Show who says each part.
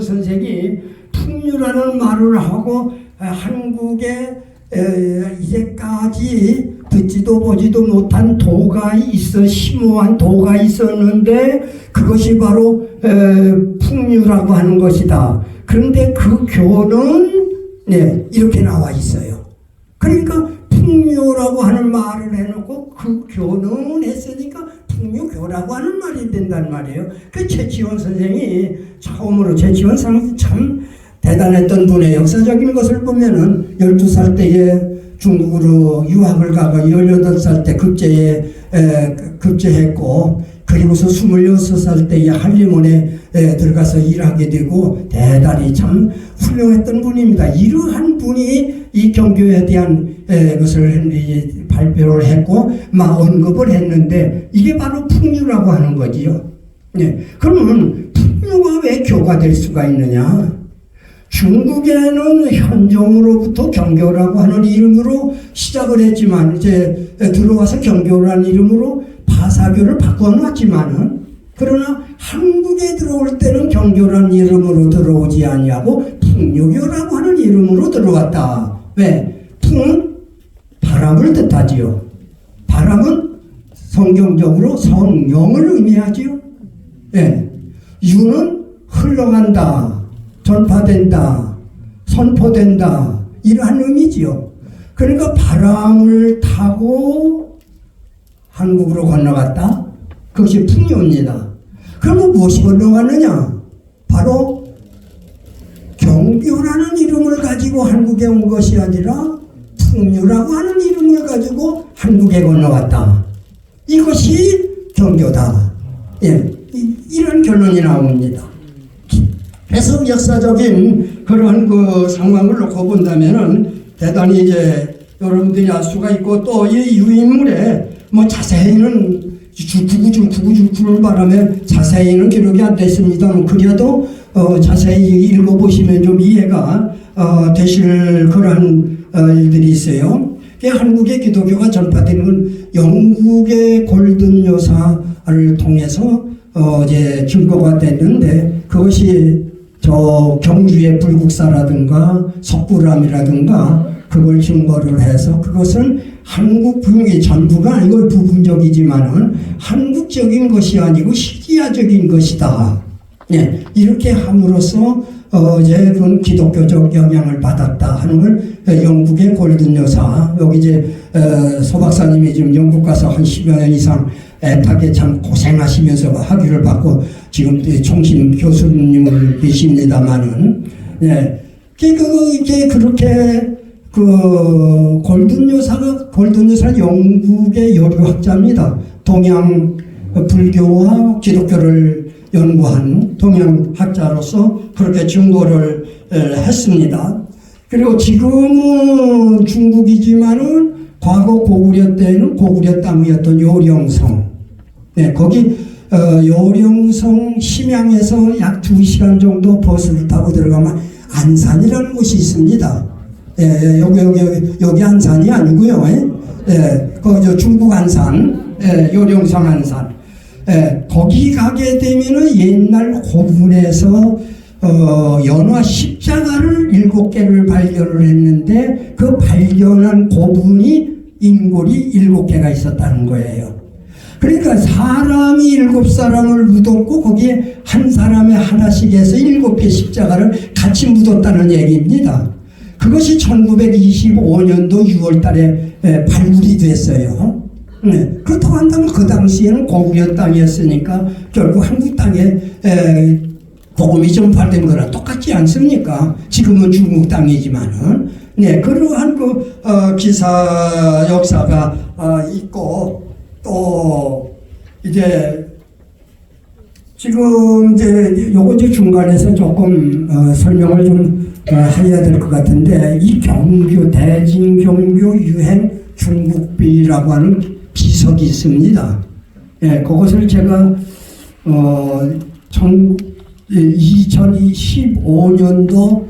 Speaker 1: 선생이 풍류라는 말을 하고 아, 한국에 에, 이제까지 듣지도 보지도 못한 도가 있어 심오한 도가 있었는데 그것이 바로 에, 풍류라고 하는 것이다. 그런데 그 교는 네, 이렇게 나와 있어요. 그러니까 풍류라고 하는 말을 해놓고 그 교는 했으니까 풍류교라고 하는 말이 된단 말이에요. 그 최치원 선생이 처음으로 최치원 선생이 참 대단했던 분의 역사적인 것을 보면은 12살 때에 중국으로 유학을 가고 18살 때 급제에 에, 급제했고 그리고서 26살 때에 한림원에 에, 들어가서 일하게 되고 대단히 참 훌륭했던 분입니다. 이러한 분이 이 경교에 대한 에, 것을 이 발표를 했고 막 언급을 했는데 이게 바로 풍류라고 하는 거지요. 네. 그러면 풍류가 왜 교가 될 수가 있느냐? 중국에는 현종으로부터 경교라고 하는 이름으로 시작을 했지만 이제 들어와서 경교라는 이름으로 바사교를 바꿔놨지만은 그러나 한국에 들어올 때는 경교라는 이름으로 들어오지 아니하고 풍류교라고 하는 이름으로 들어왔다. 왜? 풍은 바람을 뜻하지요. 바람은 성경적으로 성령을 의미하지요. 예. 유는 흘러간다, 전파된다, 선포된다, 이러한 의미지요. 그러니까 바람을 타고 한국으로 건너갔다? 그것이 풍요입니다. 그러면 무엇이 건너갔느냐? 바로 경교라는 이름을 가지고 한국에 온 것이 아니라 풍류라고 하는 이름을 가지고 한국에 건너갔다. 이것이 경교다. 예, 이- 이런 결론이 나옵니다. 해석 역사적인 그런 그 상황을 놓고 본다면은 대단히 이제 여러분들이 알 수가 있고 또 이 유인물에 뭐 자세히는 구구줄 구구줄 구는 바람에 자세히는 기록이 안 됐습니다만 그래도 어 자세히 읽어보시면 좀 이해가 어 되실 그런 어 일들이 있어요. 그 한국의 기독교가 전파되는 건 영국의 골든 여사를 통해서 어 이제 증거가 됐는데 그것이 저 경주의 불국사라든가 석굴암이라든가 그걸 증거를 해서 그것은 한국 분위기 전부가 아니고 부분적이지만은 한국적인 것이 아니고 시리아적인 것이다. 예, 이렇게 함으로써 어, 이제 그건 기독교적 영향을 받았다 하는 걸 영국의 골든 여사 여기 이제 어, 소 박사님이 지금 영국 가서 한 10여 년 이상 애타게 참 고생하시면서 학위를 받고 지금 총신 교수님을 계십니다만은 예, 그, 그, 이게 그렇게 그 골든 여사가 골든 여사 영국의 여류학자입니다. 동양 불교와 기독교를 연구한 동양학자로서 그렇게 증거를 에, 했습니다. 그리고 지금은 중국이지만은 과거 고구려 때는 고구려 땅이었던 요령성. 네, 거기 어, 요령성 심양에서 약 2시간 정도 버스를 타고 들어가면 안산이라는 곳이 있습니다. 예, 여기, 여기, 여기, 여기 안산이 아니고요. 예, 예, 그 중국 안산, 예, 요령성 안산. 예, 거기 가게 되면은 옛날 고분에서 어, 연화 십자가를 일곱 개를 발견을 했는데 그 발견한 고분이 인골이 일곱 개가 있었다는 거예요. 그러니까 사람이 일곱 사람을 묻었고 거기에 한 사람에 하나씩 해서 일곱 개 십자가를 같이 묻었다는 얘기입니다. 그것이 1925년도 6월 달에 에, 발굴이 됐어요. 네. 그렇다고 한다면 그 당시에는 고구려 땅이었으니까 결국 한국 땅에 에, 복음이 전파된 거랑 똑같지 않습니까? 지금은 중국 땅이지만은 네 그러한 그 어, 기사 역사가 어, 있고 또 이제 지금 이제 요거 이제 중간에서 조금 어, 설명을 좀 어, 해야 될 것 같은데 이 경교 대진경교 유행 중국비라고 하는 비석이 있습니다. 예, 그것을 제가 어, 전 2015년도